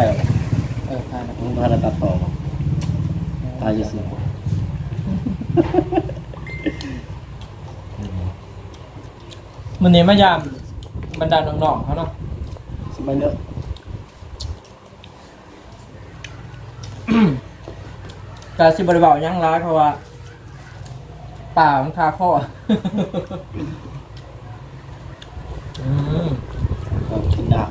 ายเหรอเออทานนะมึงพาเราตัดต่อมาตายจะเสียมันนี้มายามบรรดาน้องๆเขาเนาะสมัยเนอะกาสิบริบาลยังร้ายเพราะว่าป่ามันคาข้ออืม เรากินดาบ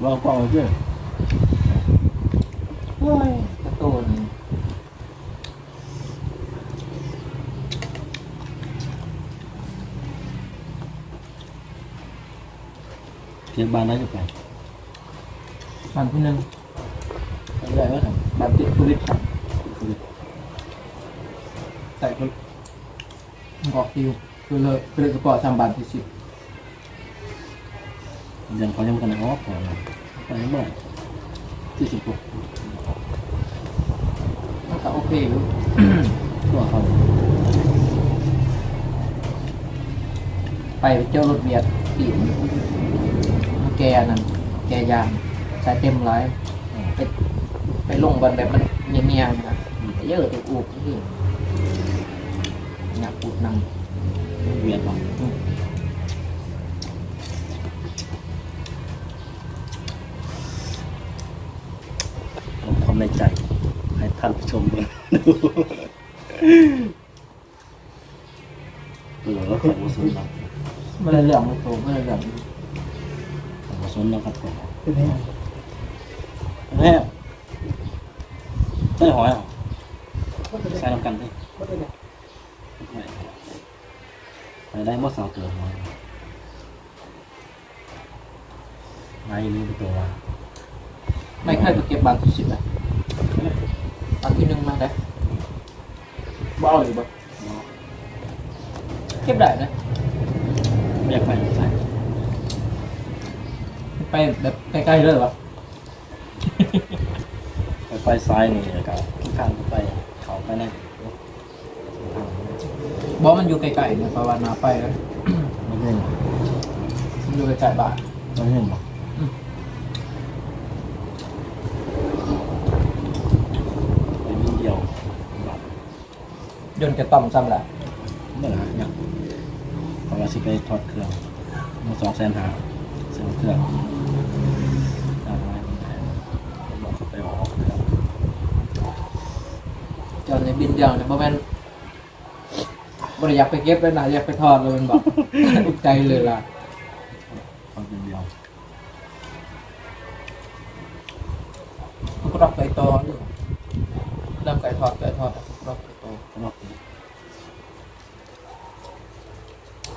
สื้อดำในซื้อโต้เสื้อนี้ในซื้อเอาเขาไม่ยินนี่อยู่เนาะเอ้าลูกโตๆเฮ็ดแล้วเอ้าเอ้าของครับเหรอเรากล้องไว้เพื่อนโอ้ยกระโตนเพียงบานได้จะไปมันที่หนึ่งทำได้ไหมครับบัตรติดโควิดครับคือแต่ก็บอกคิวคือเลยคือเลยกระเป๋าสามบาทที่สิบ ยังเขายังไม่ทันได้ออกก่อนไปเมื่อที่สิบหกมันก็โอเคอยู่ตัวเขาไปเจ้ารถเบียดปีนแกนั่นแกยางใส่เต็มร้ายไปไปลงบันแบบมันเงียบๆนะเยอะตัวอูกที่อยากอูดนั่งเวียนหรอำอืม ผมทำในใจ ให้ท่านผู้ชมดูเออแล้วของมาสนเรามันเลยเหลืองมันโตไมันเลยเหลืองของมาสนเราครับก่อนเป็นไงแม่ได้หอยหรอใส่น้ำกันดิไม่ไปได้มื่อสาวตัวหอยมาอยู่นี่เป็นตัวไม่เคยไปเก็บบางที่สิบเล ยบางที่หนึ่งมาได้บ่เอาอยู่บ่เก็บได้นะไม่อยากไปใส่ไปแบบใกล้ๆเลยเหรอไปไปซ้ายนี่แล้วก็ข้างๆไปเขาไปนั่นบอมันอยู่ไกลๆเนี่ยประวัตินาไปแล้วไม่เห็นมันอยู่ไกลๆบ้านไม่เห็นหรอ อืม ไปวิ่งเดียวแบบ ยนต์กระต่อมซ้ำแหละเมื่อไหร่ยังเพราะว่าสิไปถอดเครื่องมาสองแสนหาเสียเครื่องเอาไว้บอกเขาไปออกเครื่องจนในบินเดียวเนี่ยบ่แม่นบ่ได้อยากไปเก็บเลยนะอยากไปทอดเลยมันบอกอุกใจเลยล่ะเอาเป็นเดียวมันก็รอกไก่ตอนี่เริ่มไก่ทอดไก่ทอดรอกไก่ตอสำหรับ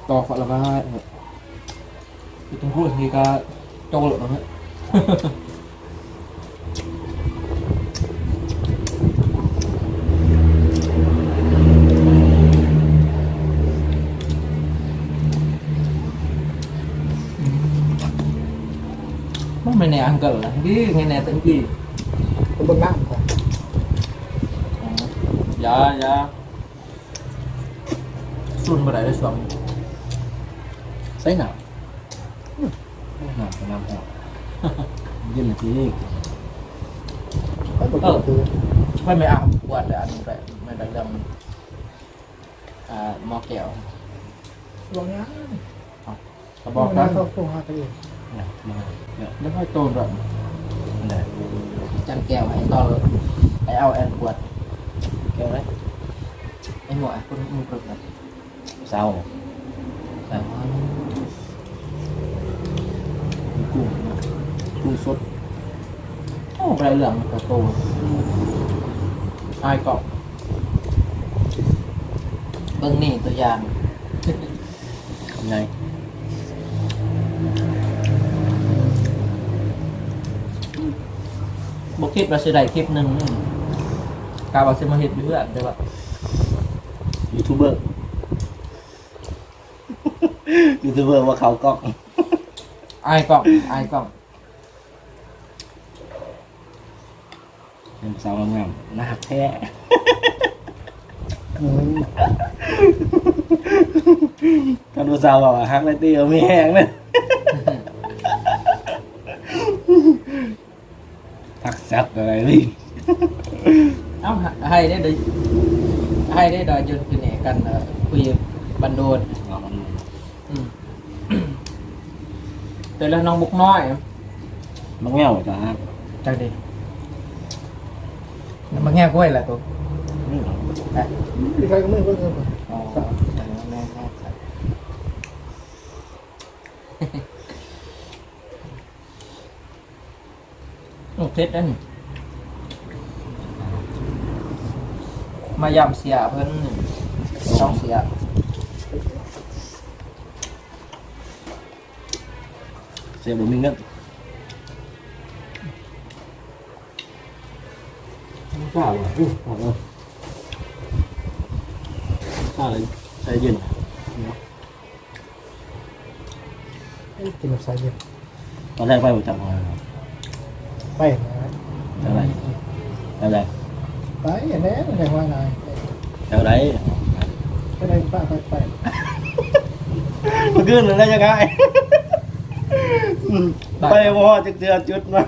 ตอขอละว่าเอออยู่ตรงพูดทีก็โจหลุดแล้วฮะ มันไม่แน่ อังเกิลนะที่ไงแน่ตั้งกี่ผมเบิ่งหน้าก่อนยายาซุนมาได้ได้สองใส่หนาวหนาวกับน้ำหอมเย็นนาทีนี้ให้บอกก็คือไม่ไม่เอาปวดเลยอันนี้ไปไม่ได้เรื่องอ่าหมอแก้วลองนี้กระบอกน้านั้นเขาโทรหาตัวเองเนี่ยมาเนี่ยแล้วค่อยโตนแบบนั่นแหละจันแก้วไอ้ตอนไอ้เอาแอนปวด kêu đấy anh gọi con không cực này sao sao cùng cùng sốt không phải là một tổ hai cọc เบื้องนี่ตัวอย่าง ไง บกคลิปเราจะได้คลิปหนึ่ง กาว่าสิมาเห็ดอยู่เพื่อนแต่ว่ายูทูบเบอร์ ยูทูบเบอร์ว่าเขากล้องอายกล่องอายกล่องเป็นสาวงามๆหน้าแท้อืมกันดูสาวบอกว่าฮักไรตีเอาไม่แห้งเลยทักแซ่บอะไรนี่ เอ้าให้ได้เดยให้ได้ดอยจนคือแหนกันเอ่อคุยบันโดนเอามันอืมแต่แล้วน้องบุกน้อยมันแง่วจ้าจังดิมาแง่กล้วยแหละตัวอืมไปที่ใครก็ไม่รู้เรื่องอ๋อแต่ว่าแม่แม่ใส่โอ้เท็ดนั่นนี่ มายำเสียเพิ่นสองเสียเสียบุญมีเงินข้าวอะอู้ข้าวเลยข้าวเลยใจเย็นกินแบบสายเย็นตอนแรกไปประจำอะไรครับไปนะไหนแถวไหน ไปอย่างนี้มันอย่างว่านายแถวไหนไปได้ป้าไปไปเมื่อคืนหนึ่งได้ยังไงไปบ่อจะเจอจุดมา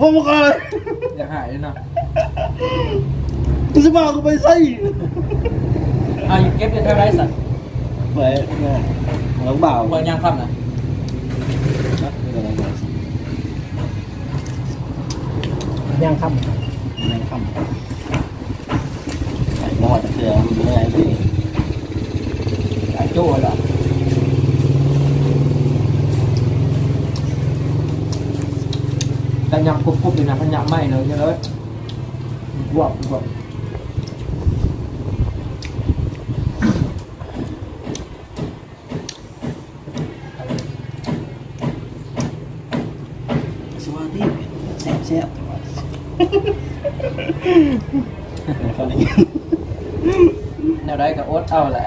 บ่มาก่อนอยากหายเลยเนาะกูจะมากูไปใส่อะอยู่เก็บอยู่เท่าไรสัตว์ไปเนี่ยหลังบ่าวเบอร์ยังคำนะย่างค่แรงคำ ไอ้บ่อจะเจอมันอยู่ไหนพี่ไอ้โจ้เหรอแต่ยำกรุบๆอยู่นะพันยำ ไหม้เลยเยอะบวบบวบสวัสดีแซ่บแซ่บเขาได้ยินแนวได้กับโอ๊ตเอาแหละ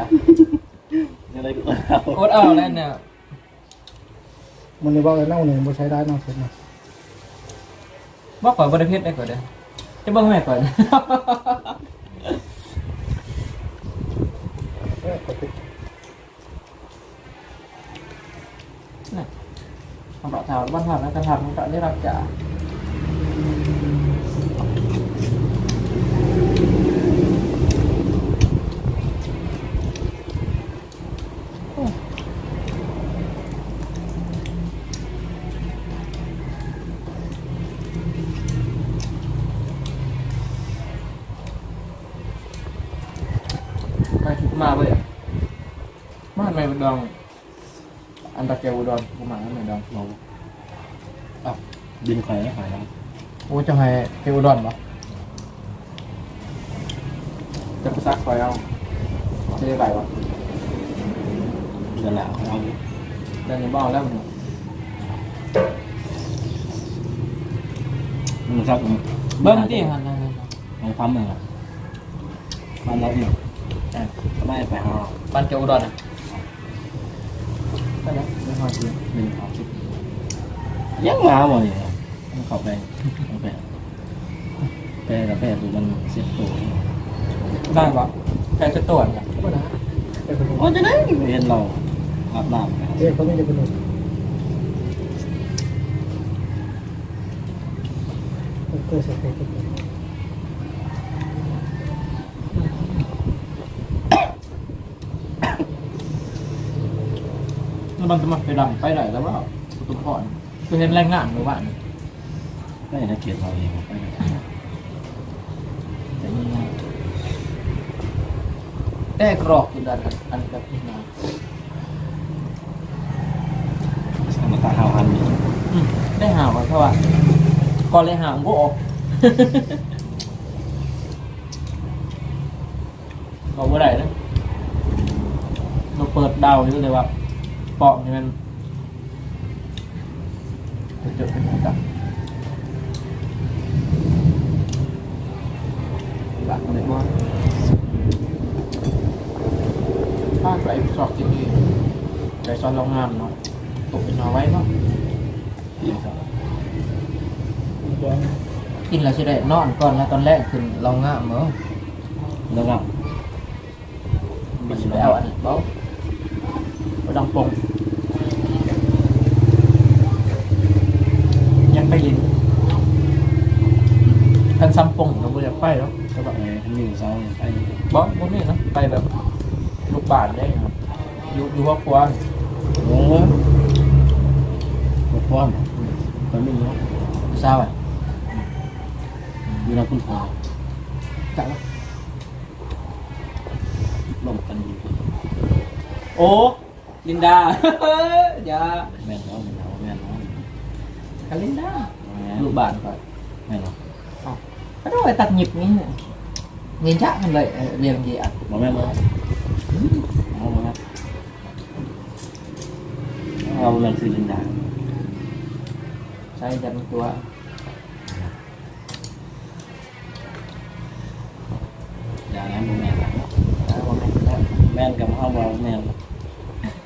อะไรกูเอาโอ๊ตเอาแล้วเนี่ยำมันเลยบอกเลยเน่าหนึ่งบ่ใช้ได้เน่าเสร็จนะบอกก่อนบริเพชรได้ก่อนเด้อจะเบิ่งแม่ก่อนเออปกติของเราถามบ้านถามแล้วกระทำของเราได้รับจ่าไดอง อันตะเกียวอุดรกูมาไม่ดองเราอะดินไข่ไข่แล้วโอ้จะให้เกียวอุดรปะจะไปซักคอยเอาจะได้ไหวปะเดือนละเอาเดี๋ยวนี้บ้าแล้วมึงมันสักเบิ้งที่หันนั่นมันปั๊มเลยอะมันเราเนี่ยไม่ไปหาบ้านเกียวอุดรอะ ก็แล้วไม่พอจริงหนึ่งสองสิบยังมาหมดเลยมันเข้าไปเข้าไปแปรกับแปรตัวมันเสียบตัวได้ปะใครจะตรวจอะก็นะเป็นคนโอ้จะได้เห็นเราอาบน้ำกันเรียกเขาไม่ได้เป็นหนุ่มเกิดเสร็จเแล้วมันจะมาไปดำไปไหนแล้วว่าตุ้มพอนคือเห็นแรงงานหรือว่าไม่ได้เกลียดเราเองไปแต่ยังไงได้กรอกอยู่ด้านอันแบบนี้นะสมตาหาวหันมีอืมได้หาวเพราะว่าก่อนเลยหาวก็ออกบอกว่าไรนะเราเปิดดาวอยู่เลยว่า เปาะนี่มันเจอเป็นตับหลักเลยว่าถ้าใครสอบกินดีใครสอบลองงานเนาะตกเป็นเอาไว้เนาะกินแล้วใช่ได้นอนก่อนนะตอนแรกคือลองงานเนาะลองงานมีนจะไปอาอันเบ้า ปดังปงยังไปยินกันซ้ำปงเราไม่อยากไปแล้วก็แบบไปทั้งนี้เสาไปบอสพวกนี้นะไปแบบลูกบาทได้ครับอยู่อยู่ว่าควานโอ้ยปวดความไปไม่รู้อยู่เศร้าอะอยู่นะคุณพ่อจังลงกันอยู่โอ้ ลินดาอย่าแม่นแล้วแม่นแล้วแม่นแล้วกันลินดาแม่นลูกบาทก่อนแม่นแล้วก็ต้อง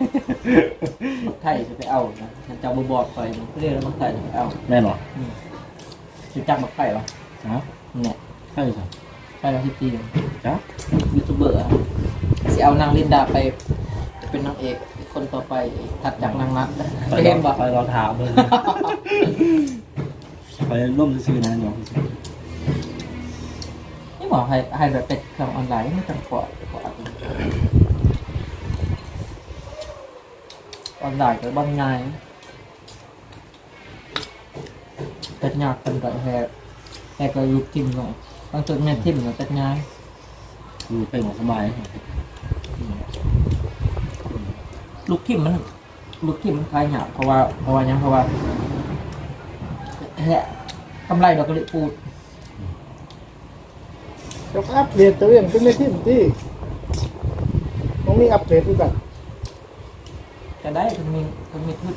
ไปตัดหยิบนี้เนี่ยเงินจะมันเลยเอ่อเรียงยีอะบ่แม่นแล้วเอาบ่แม่นเอาเรื่องซื้อลินดาใช้ยันตัวอย่านะบ่แม่นแล้วแล้วว่าแม่นแล้วแม่นกับเอาบ่แม่นมักไทยจะไปเอานะมันจะบบอกไปเรียกแล้วมักไทยจะไปเอาแม่นเหรอจะจักมักไทยเหรอฮะเนี่ยใช่สิใช่แล้วที่จีนจ้ะยูทูบเบอร์อะสิเอานางลินดาไป เป็นนางเอกคนต่อไปถัดจากนางนัทไปเห็นรอบ่ไปรอถามเลยไปร่วมซื้อๆนะน้องนี่บอกให้ให้แบบเป็นเครื่องออนไลน์ไม่ต้องขอขอ ออนไลน์ก็บางง่ายแต่ยากเป็นกับแฮกแฮกก็ยุคทิมหน่อยบางจุดแม่นทิมก็จะง่ายอยู่เป็นของสบายลูกทิมมันลูกทิมมันคลายหยาบเพราะว่าเพราะว่าหยังเพราะว่าแฮะกำไรดอกกระดิปูดจะอัปเดตตัวเองเป็นในที่ที่ต้องมีอัปเดตด้วยกัน จะได้มันมีมันมีทุน